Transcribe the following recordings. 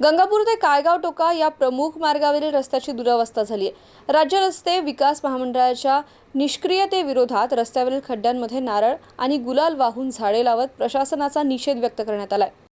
गंगापूर ते कायगाव टोका या प्रमुख मार्गावरील रस्त्याची दुरावस्था झाली आहे. राज्य रस्ते विकास महामंडळाच्या निष्क्रियतेविरोधात रस्त्यावरील खड्ड्यांमध्ये नारळ आणि गुलाल वाहून झाडे लावत प्रशासनाचा निषेध व्यक्त करण्यात आला आहे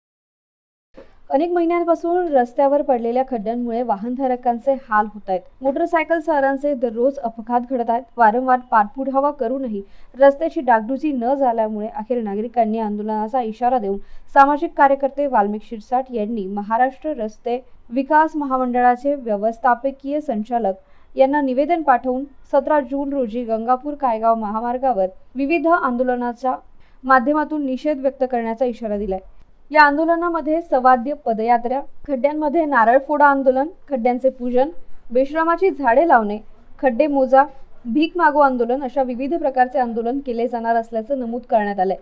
अनेक महिन्यांपासून रस्त्यावर पडलेल्या खड्ड्यांमुळे वाहनधारकांचे हाल होत आहेत मोटरसायकल सवारांचे दररोज अपघात घडत आहेत. वारंवार पाठपुरावा करूनही रस्त्याची डागडुजी न झाल्यामुळे अखेर नागरिकांनी आंदोलनाचा इशारा देऊन सामाजिक कार्यकर्ते वाल्मिक शिरसाट यांनी महाराष्ट्र रस्ते विकास महामंडळाचे व्यवस्थापकीय संचालक यांना निवेदन पाठवून सतरा जून रोजी गंगापूर कायगाव महामार्गावर विविध आंदोलनाच्या माध्यमातून निषेध व्यक्त करण्याचा इशारा दिलाय. या आंदोलनामध्ये सवाद्य पदयात्रा खड्ड्यांमध्ये नारळ फोडा आंदोलन खड्ड्यांचे पूजन बेश्रामाची झाडे लावणे खड्डे मोजा भीक मागो आंदोलन अशा विविध प्रकारचे आंदोलन केले जाणार असल्याचं नमूद करण्यात आलंय.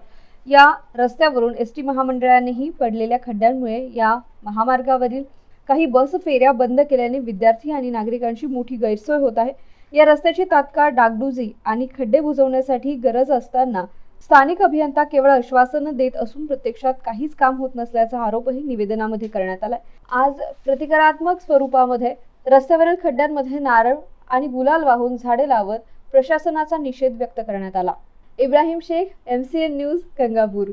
या रस्त्यावरून एस टी महामंडळानेही पडलेल्या खड्ड्यांमुळे या महामार्गावरील काही बस फेऱ्या बंद केल्याने विद्यार्थी आणि नागरिकांची मोठी गैरसोय होत आहे. या रस्त्याची तात्काळ डागडुजी आणि खड्डे बुजवण्यासाठी गरज असताना स्थानिक अभियंता केवळ आश्वासनं देत असून प्रत्यक्षात काहीच काम होत नसल्याचा आरोपही निवेदनामध्ये करण्यात आलाय. आज प्रतिकारात्मक स्वरूपामध्ये रस्त्यावरील खड्ड्यांमध्ये नारळ आणि गुलाल वाहून झाडे लावत प्रशासनाचा निषेध व्यक्त करण्यात आला. Ibrahim Shaikh M C N news Gangapur.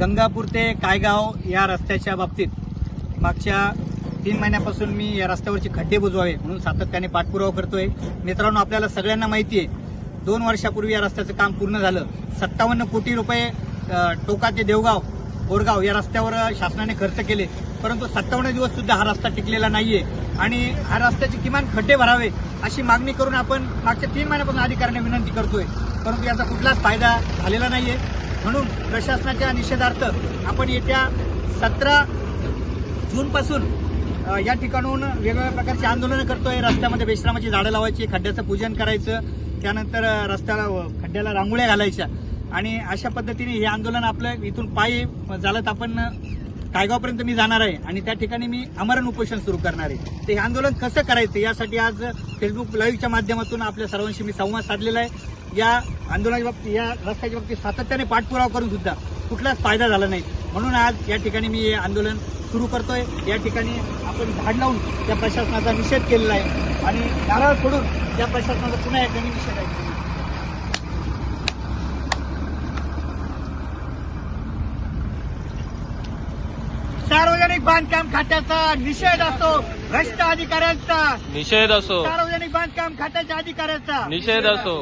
Gangapur ते कायगाव या रस्त्याच्या बाबतीत मागच्या तीन महिन्यापासून मी या रस्त्यावरचे खड्डे बुजवावे म्हणून सातत्याने पाठपुरावा करतोय. मित्रांनो आपल्याला सगळ्यांना माहिती आहे दोन वर्षापूर्वी या रस्त्याचं काम पूर्ण झालं. सत्तावन्न कोटी रुपये टोकाचे टोका ते देवगाव बोरगाव या रस्त्यावर शासनाने खर्च केले. परंतु सत्तावन्न दिवस सुद्धा हा रस्ता टिकलेला नाहीये. आणि हा रस्त्याचे किमान खड्डे भरावे अशी मागणी करून आपण मागच्या तीन महिन्यापासून अधिकाऱ्यांना विनंती करतोय. परंतु याचा कुठलाच फायदा झालेला नाहीये. म्हणून प्रशासनाच्या निषेधार्थ आपण येत्या सतरा जूनपासून या ठिकाणून वेगवेगळ्या प्रकारची आंदोलनं करतोय. रस्त्यामध्ये बेश्रामाची झाडं लावायची खड्ड्याचं पूजन करायचं. त्यानंतर रस्त्याला खड्ड्याला रांगोळ्या घालायच्या. आणि अशा पद्धतीने हे आंदोलन आपलं इथून पायी चालत आपण कायगावपर्यंत मी जाणार आहे. आणि त्या ठिकाणी मी अमरण उपोषण सुरू करणार आहे. ते हे आंदोलन कसं करायचं यासाठी आज फेसबुक लाईव्हच्या माध्यमातून आपल्या सर्वांशी मी संवाद साधलेला आहे. या आंदोलनाच्या बाबतीत या रस्त्याच्या बाबतीत सातत्याने पाठपुरावा करून सुद्धा कुठलाच फायदा झाला नाही. म्हणून आज या ठिकाणी मी हे आंदोलन सुरू करतोय. या ठिकाणी आपण झाड लावून त्या प्रशासनाचा निषेध केलेला आहे. आणि नारळ सोडून त्या प्रशासनाचा पुन्हा एकदा निषेध आहे. सार्वजनिक बांधकाम खात्याचा निषेध असतो भ्रष्ट अधिकाऱ्यांचा. निषेध असो. सार्वजनिक बांधकाम खात्याच्या अधिकाऱ्यांचा. निषेध असो.